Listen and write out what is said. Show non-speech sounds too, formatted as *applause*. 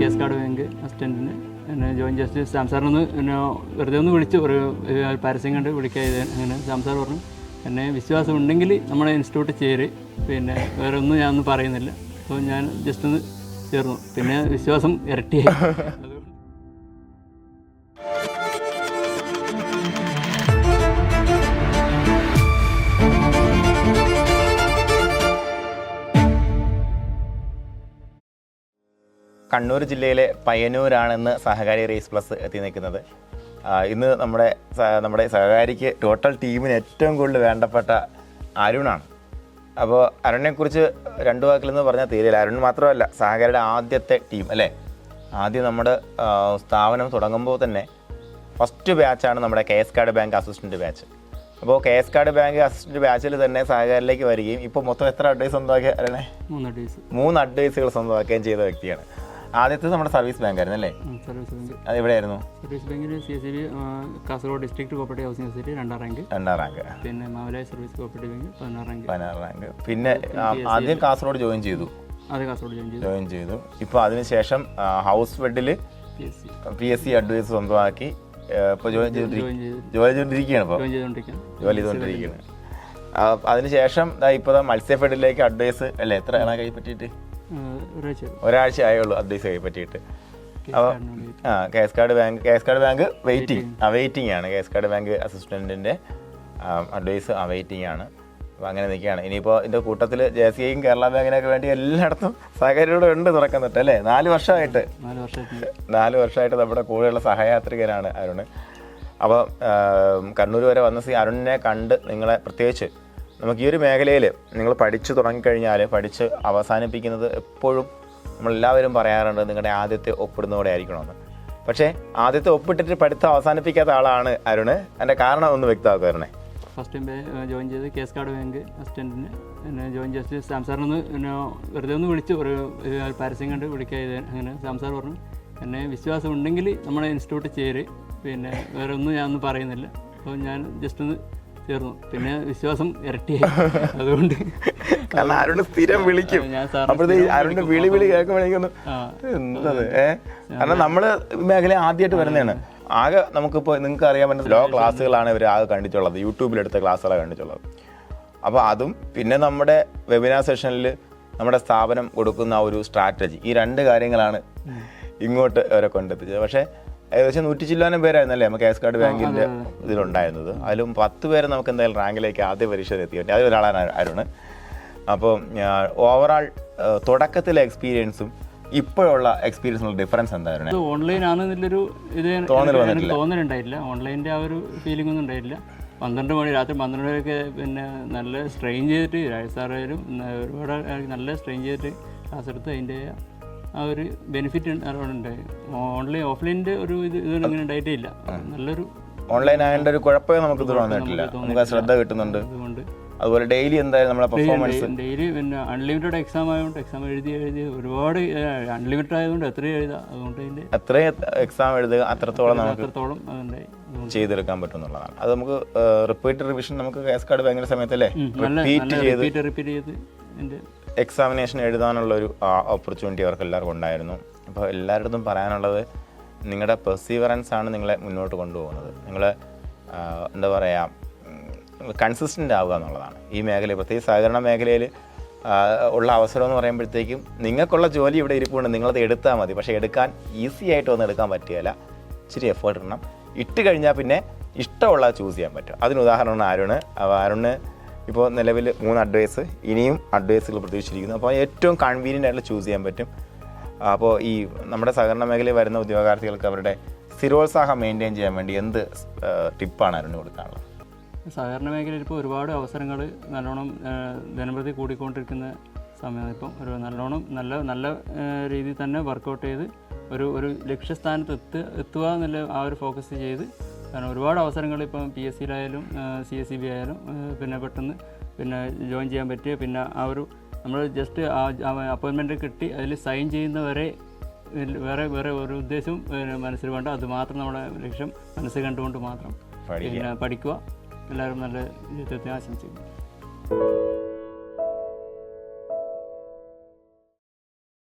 Case card bank അസിസ്റ്റന്റിന് എന്നെ join just Sam സാറിനൊന്ന് എന്നെ വെറുതെ ഒന്ന് വിളിച്ച് ഒരു പരസ്യം കണ്ട് വിളിക്കാതെ അങ്ങനെ സാം സാർ പറഞ്ഞു. എന്നെ വിശ്വാസം ഉണ്ടെങ്കിൽ നമ്മുടെ ഇൻസ്റ്റിറ്റ്യൂട്ട് ചേര്. പിന്നെ വേറെ ഒന്നും ഞാനൊന്നും പറയുന്നില്ല. അപ്പോൾ ഞാൻ ജസ്റ്റ് ഒന്ന് ചേർന്നു. പിന്നെ വിശ്വാസം ഇരട്ടിയായി. *laughs* കണ്ണൂർ ജില്ലയിലെ പയ്യന്നൂരാണെന്ന് സഹകാരി റേസ് പ്ലസ് എത്തി നിൽക്കുന്നത്. ഇന്ന് നമ്മുടെ നമ്മുടെ സഹകാരിക്ക് ടോട്ടൽ ടീമിന് ഏറ്റവും കൂടുതൽ വേണ്ടപ്പെട്ട അരുണാണ്. അപ്പോൾ അരുണിനെക്കുറിച്ച് രണ്ട് വാക്കിലെന്ന് പറഞ്ഞാൽ തീരില്ല അരുൺ മാത്രമല്ല സഹകാരിയുടെ ആദ്യത്തെ ടീം അല്ലേ? ആദ്യം നമ്മുടെ സ്ഥാപനം തുടങ്ങുമ്പോൾ തന്നെ ഫസ്റ്റ് ബാച്ചാണ് നമ്മുടെ K S card bank assistant batch അപ്പോൾ K S card bank assistant ബാച്ചിൽ തന്നെ സഹകാരിലേക്ക് വരികയും ഇപ്പോൾ മൊത്തം എത്ര അഡ്വൈസ് സ്വന്തമാക്കിയ അരുണേ? മൂന്ന് അഡ്വൈസുകൾ സ്വന്തമാക്കുകയും ചെയ്ത വ്യക്തിയാണ്. ആദ്യത്തെ നമ്മുടെ സർവീസ് ബാങ്ക് ആയിരുന്നു അല്ലേ? സർവീസ് ബാങ്ക് അത് എവിടെയായിരുന്നു? സർവീസ് ബാങ്കിൽ C S B Kasaragod district cooperative housing society രണ്ടാം റാങ്ക് രണ്ടാം റാങ്ക് പിന്നെ മാവലായ സർവീസ് കോപ്പറേറ്റീവ് ബാങ്ക് പതിനാറ് റാങ്ക് പതിനാറ് റാങ്ക് പിന്നെ ആദ്യം കാസർഗോഡ് ജോയിൻ ചെയ്തു. അത് കാസർഗോഡ് ജോയിൻ ചെയ്തു. ജോയിൻ ചെയ്തു. ഇപ്പോൾ അതിനുശേഷം ഹൗസ് ബെഡിൽ പി എസ് സി അഡ്വൈസ് സ്വന്തമാക്കി ഇപ്പോൾ ജോയിൻ ചെയ്തിരിക്കും ജോയിൻ ചെയ്ത്. ജോലി ചെയ്തുകൊണ്ടിരിക്കുകയാണ് ഇപ്പോൾ ജോലി ചെയ്തുകൊണ്ടിരിക്കുകയാണ് അതിനുശേഷം ഇപ്പോൾ മത്സ്യഫെഡിലേക്ക് അഡ്വൈസ് അല്ലേ എത്ര ആണ് കൈ പറ്റിയിട്ട് ഏഹ് ഒരാഴ്ച ആയുള്ളൂ. അഡ്വൈസ് ചെയ്യാൻ പറ്റിയിട്ട്. അപ്പോൾ ആ K K S card bank K S card bank waiting. ആ വെയിറ്റിംഗ് ആണ്. കേസ് കാർഡ് ബാങ്ക് അസിസ്റ്റന്റിന്റെ അഡ്വൈസ് ആ വെയിറ്റിംഗ് ആണ്. അപ്പോൾ അങ്ങനെ നിൽക്കുകയാണ്. ഇനിയിപ്പോൾ ഇതിന്റെ കൂട്ടത്തിൽ ജെ സി ഐയും കേരള ബാങ്കിനൊക്കെ വേണ്ടി എല്ലായിടത്തും സഹകരിയുടെ ഉണ്ട് തുറക്കാൻ തൊട്ട് അല്ലേ? നാല് വർഷമായിട്ട്. നാല് വർഷമായിട്ട്. നമ്മുടെ കൂടെയുള്ള സഹയാത്രികനാണ് അരുൺ അപ്പോൾ കണ്ണൂർ വരെ വന്ന സി അരുണിനെ കണ്ട് നിങ്ങളെ പ്രത്യേകിച്ച് നമുക്ക് ഈ ഒരു മേഖലയിൽ നിങ്ങൾ പഠിച്ചു തുടങ്ങിക്കഴിഞ്ഞാൽ പഠിച്ച് അവസാനിപ്പിക്കുന്നത് എപ്പോഴും നമ്മളെല്ലാവരും പറയാറുണ്ട് നിങ്ങളുടെ ആദ്യത്തെ ഒപ്പിടുന്നതോടെ ആയിരിക്കണമെന്ന്. പക്ഷേ ആദ്യത്തെ ഒപ്പിട്ടിട്ട് പഠിത്തം അവസാനിപ്പിക്കാത്ത ആളാണ് അരുണ്. അതിന്റെ കാരണം ഒന്ന് വ്യക്തമാക്കുക അരുണെ. ഫസ്റ്റ് ജോയിൻ ചെയ്ത് കേസ് കാർഡ് ബാങ്ക് അസിസ്റ്റന്റിന് എന്നെ ജോയിൻ ചെയ്ത് സാംസാറിനൊന്ന് എന്നെ വെറുതെ ഒന്ന് വിളിച്ചു. ഒരു പരസ്യം കണ്ട് വിളിക്കാതെ അങ്ങനെ സാംസാർ പറഞ്ഞു എന്നെ വിശ്വാസം ഉണ്ടെങ്കിൽ നമ്മുടെ ഇൻസ്റ്റിറ്റ്യൂട്ട് ചേര്. പിന്നെ വേറെ ഒന്നും ഞാനൊന്നും പറയുന്നില്ല. അപ്പോൾ ഞാൻ ജസ്റ്റ് ഒന്ന് ചേർന്നു പിന്നെ വിശ്വാസം ഇരട്ടിയായി. അതുകൊണ്ട് കാരണം അരുണ് സ്ഥിരം വിളിക്കും. അരുണ് അരുണിന്റെ വിളി വിളി കേൾക്കുമ്പോഴേക്കൊന്ന് എന്തത്? കാരണം നമ്മൾ മേഖല ആദ്യമായിട്ട് വരുന്നതാണ്. ആകെ നമുക്കിപ്പോൾ നിങ്ങൾക്ക് അറിയാൻ പറ്റുന്ന ലോ ക്ലാസ്സുകളാണ് ഇവർ ആകെ കണ്ടിട്ടുള്ളത്. യൂട്യൂബിലെടുത്ത ക്ലാസ്സുകളാണ് കണ്ടിട്ടുള്ളത്. അപ്പോൾ അതും പിന്നെ നമ്മുടെ വെബിനാർ സെഷനിൽ നമ്മുടെ സ്ഥാപനം കൊടുക്കുന്ന ആ ഒരു സ്ട്രാറ്റജി ഈ രണ്ട് കാര്യങ്ങളാണ് ഇങ്ങോട്ട് അവരെ കൊണ്ടെത്തിച്ചത്. പക്ഷേ ഏകദേശം നൂറ്റി ചില്ലാനം പേരായിരുന്നല്ലേ നമുക്ക് എസ് കാർഡ് ബാങ്കിന്റെ ഇതിലുണ്ടായിരുന്നത്. അതിലും പത്ത് പേരെ നമുക്ക് എന്തായാലും റാങ്കിലേക്ക് ആദ്യ പരീക്ഷയിൽ എത്തി പറ്റി അതിലൊരാളാണ് അരുണ്. അപ്പോൾ ഓവറാൾ തുടക്കത്തിലെ എക്സ്പീരിയൻസും ഇപ്പോഴുള്ള എക്സ്പീരിയൻസിനുള്ള ഡിഫറൻസ് എന്തായിരുന്നു ഓൺലൈൻ ആണെന്നുള്ളൊരു ഇത് തോന്നലുണ്ടായില്ല ഓൺലൈന്റെ ആ ഒരു ഫീലിംഗ് ഒന്നും ഉണ്ടായില്ല പന്ത്രണ്ട് മണി രാത്രി പന്ത്രണ്ട് മണിയൊക്കെ പിന്നെ നല്ല സ്ട്രെയിൻ ചെയ്തിട്ട് രാജസ്ഥാനായാലും ഒരുപാട് നല്ല സ്ട്രെയിൻ ചെയ്തിട്ട് ക്ലാസ് എടുത്ത് അതിന്റെ ആ ഒരു ബെനിഫിറ്റ് ഉണ്ടായി ഓൺലൈൻ ഓഫ്ലൈനിന്റെ ഒരു ഇത് ഇതൊന്നും ഇങ്ങനെ ഉണ്ടായിട്ടേ ഇല്ല. നല്ലൊരു ഓൺലൈൻ ആയതിന്റെ ഒരു കുഴപ്പമേ നമുക്ക് തോന്നിയിട്ടില്ല നമുക്ക് ശ്രദ്ധ കിട്ടുന്നുണ്ട്. അതുകൊണ്ട് അതുപോലെ ഡെയിലി എന്തായാലും നമ്മളെ പെർഫോമൻസ് ഡെയിലി പിന്നെ അൺലിമിറ്റഡ് എക്സാം ആയതുകൊണ്ട് എക്സാം എഴുതി എഴുതി ഒരുപാട് അൺലിമിറ്റഡ് ആയതുകൊണ്ട് എത്ര എഴുതാം. അതുകൊണ്ട് അതിന്റെ എത്രയും എക്സാം എഴുതുക അത്രത്തോളം നമുക്ക് അത്രത്തോളം അതുണ്ടായി. ചെയ്തെടുക്കാൻ പറ്റും എന്നുള്ളതാണ് അത് നമുക്ക് റിപ്പീറ്റ് റിവിഷൻ നമുക്ക് കേസ് കാർഡ് ഭയങ്കര സമയത്തല്ലേ? റിപ്പീറ്റ് ചെയ്ത് റിപ്പീറ്റ് ചെയ്ത് എക്സാമിനേഷൻ എഴുതാനുള്ള ഒരു ഓപ്പർച്യൂണിറ്റി അവർക്ക് എല്ലാവർക്കും ഉണ്ടായിരുന്നു. അപ്പോൾ എല്ലാവരുടെ പറയാനുള്ളത് നിങ്ങളുടെ പെർസീവറൻസ് ആണ് നിങ്ങളെ മുന്നോട്ട് കൊണ്ടുപോകുന്നത്. നിങ്ങൾ എന്താ പറയുക കൺസിസ്റ്റന്റ് ആവുക എന്നുള്ളതാണ്. ഈ മേഖല പ്രത്യേകിച്ച് സഹകരണ മേഖലയിൽ ഉള്ള അവസരം എന്ന് പറയുമ്പോഴത്തേക്കും നിങ്ങൾക്കുള്ള ജോലി ഇവിടെ ഇരിപ്പുണ്ട്. നിങ്ങളത് എടുത്താൽ മതി. പക്ഷേ എടുക്കാൻ ഈസി ആയിട്ട് ഒന്നും എടുക്കാൻ പറ്റുകയില്ല. ഇച്ചിരി എഫേർട്ട് ഇടണം. ഇട്ട് കഴിഞ്ഞാൽ പിന്നെ ഇഷ്ടമുള്ള ചൂസ് ചെയ്യാൻ പറ്റും. അതിന് ഉദാഹരണമാണ് അരുണ് അപ്പോൾ അരുണ് ഇപ്പോൾ നിലവിൽ മൂന്ന് അഡ്വൈസ് ഇനിയും അഡ്വൈസുകൾ പ്രതീക്ഷിച്ചിരിക്കുന്നു. അപ്പോൾ ഏറ്റവും കൺവീനിയന്റ് ആയിട്ട് ചൂസ് ചെയ്യാൻ പറ്റും. അപ്പോൾ ഈ നമ്മുടെ സഹകരണ മേഖലയിൽ വരുന്ന ഉദ്യോഗാർത്ഥികൾക്ക് അവരുടെ സ്ഥിരോത്സാഹം മെയിന്റെയിൻ ചെയ്യാൻ വേണ്ടി എന്ത് ടിപ്പാണ് അരുണ് കൊടുക്കാനുള്ളത്? സഹകരണ മേഖലയിൽ ഇപ്പോൾ ഒരുപാട് അവസരങ്ങൾ നല്ലോണം ദിനംപ്രതി കൂടിക്കൊണ്ടിരിക്കുന്ന സമയമാണ് ഇപ്പം ഒരു നല്ലോണം നല്ല നല്ല രീതിയിൽ തന്നെ വർക്കൗട്ട് ചെയ്ത് ഒരു ഒരു ലക്ഷ്യസ്ഥാനത്ത് എത്തുക എന്നുള്ള ആ ഒരു ഫോക്കസ് ചെയ്ത് കാരണം ഒരുപാട് അവസരങ്ങൾ ഇപ്പം പി എസ് സിയിലായാലും സി എസ് സി ബി ആയാലും പിന്നെ പെട്ടെന്ന് പിന്നെ ജോയിൻ ചെയ്യാൻ പറ്റിയ പിന്നെ ആ ഒരു നമ്മൾ ജസ്റ്റ് ആ അപ്പോയിൻമെന്റ് കിട്ടി അതിൽ സൈൻ ചെയ്യുന്നവരെ വേറെ വേറെ ഒരു ഉദ്ദേശവും മനസ്സിൽ വേണ്ട. അത് മാത്രം നമ്മുടെ ലക്ഷ്യം മനസ്സിൽ കണ്ടുകൊണ്ട് മാത്രം. പിന്നെ പഠിക്കുക. എല്ലാവരും നല്ല ജീവിതത്തെ ആശംസിക്കുന്നു.